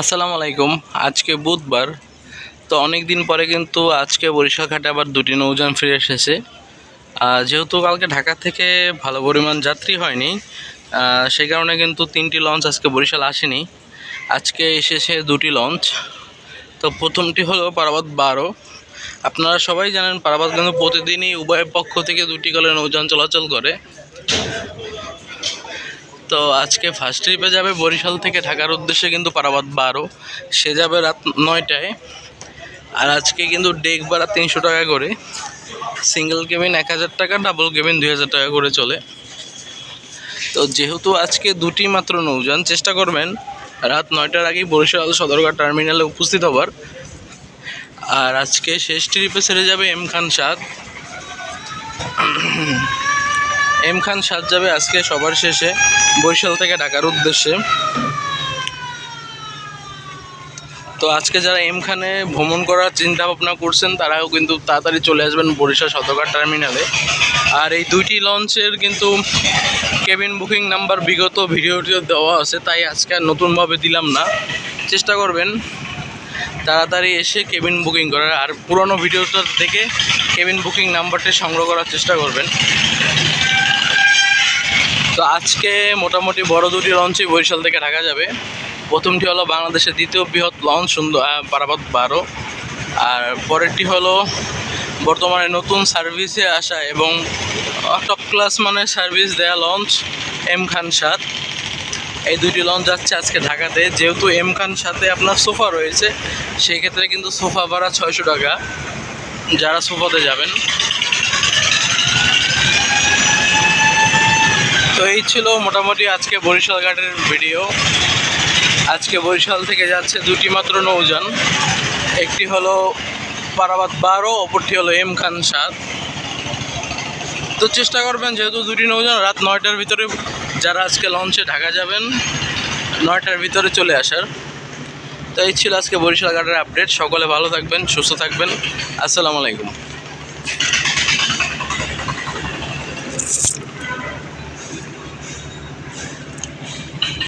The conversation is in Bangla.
আসসালামু আলাইকুম। আজকে বুধবার। তো অনেক দিন পরে কিন্তু আজকে বরিশাল ঘাটে আবার দুটি নৌযান ফিরে এসেছে। যেহেতু কালকে ঢাকা থেকে ভালো পরিমাণ যাত্রী হয়নি সেই কারণে কিন্তু তিনটি লঞ্চ আজকে বরিশাল আসেনি। আজকে এসেছে দুটি লঞ্চ। তো প্রথমটি হলো পারাবাদ বারো। আপনারা সবাই জানেন পারাবাদ কিন্তু প্রতিদিনই উভয় পক্ষ থেকে দুটি করে নৌযান চলাচল করে। তো আজকে ফার্স্ট ট্রিপে যাবে বরিশাল থেকে ঢাকার উদ্দেশ্যে কিন্তু পারাবাদ বারো। সে যাবে রাত নয়টায়। আর আজকে কিন্তু ডেক ভাড়া তিনশো টাকা করে। সিঙ্গেল কেবিন এক হাজার টাকা ডাবল কেবিন দুই হাজার টাকা করে চলে। তো যেহেতু আজকে দুটি মাত্র নৌযান, চেষ্টা করবেন রাত নয়টার আগেই বরিশাল সদরঘাট টার্মিনালে উপস্থিত হবার। আর আজকে শেষ ট্রিপে ছেড়ে যাবে এম খান সাদ। এম খান সাজ যাবে আজকে সবার শেষে, বরিশাল থেকে ঢাকার উদ্দেশ্যে। তো আজকে যারা এম খানে ভ্রমণ করার চিন্তা ভাবনা করছেন, তারাও কিন্তু তাড়াতাড়ি চলে আসবেন বরিশাল সদরঘাট টার্মিনালে। আর এই দুইটি লঞ্চের কিন্তু কেবিন বুকিং নাম্বার বিগত ভিডিওটিও দেওয়া আছে, তাই আজকে আর নতুনভাবে দিলাম না। চেষ্টা করবেন তাড়াতাড়ি এসে কেবিন বুকিং করার। আর পুরনো ভিডিওটা দেখে কেবিন বুকিং নাম্বারটি সংগ্রহ করার চেষ্টা করবেন। তো আজকে মোটামুটি বড় দুটি লঞ্চই বরিশাল থেকে ঢাকা যাবে। প্রথমটি হলো বাংলাদেশের দ্বিতীয় বৃহৎ লঞ্চ সুন্দর পারাবাদ বারো। আর পরেরটি হলো বর্তমানে নতুন সার্ভিসে আসা এবং টপ ক্লাস মানের সার্ভিস দেয়া লঞ্চ এম খান সাত। এই দুটি লঞ্চ যাচ্ছে আজকে ঢাকাতে। যেহেতু এম খান সাথে আপনার সোফা রয়েছে, সেই ক্ষেত্রে কিন্তু সোফা ভাড়া ছয়শো টাকা। যারা সোফাতে যাবেন তো এই ছিল মোটামুটি আজকে বরিশাল ঘাটের ভিডিও। আজকে বরিশাল থেকে যাচ্ছে দুটি মাত্র নৌযান। একটি হলো পারাবাদ বারো, অপরটি হলো এম খান সাত। তো চেষ্টা করবেন, যেহেতু দুটি নৌযান, রাত নয়টার ভিতরে যারা আজকে লঞ্চে ঢাকা যাবেন, নয়টার ভিতরে চলে আসার। তো এই ছিল আজকে বরিশাল ঘাটের আপডেট। সকলে ভালো থাকবেন, সুস্থ থাকবেন। আসসালামু আলাইকুম।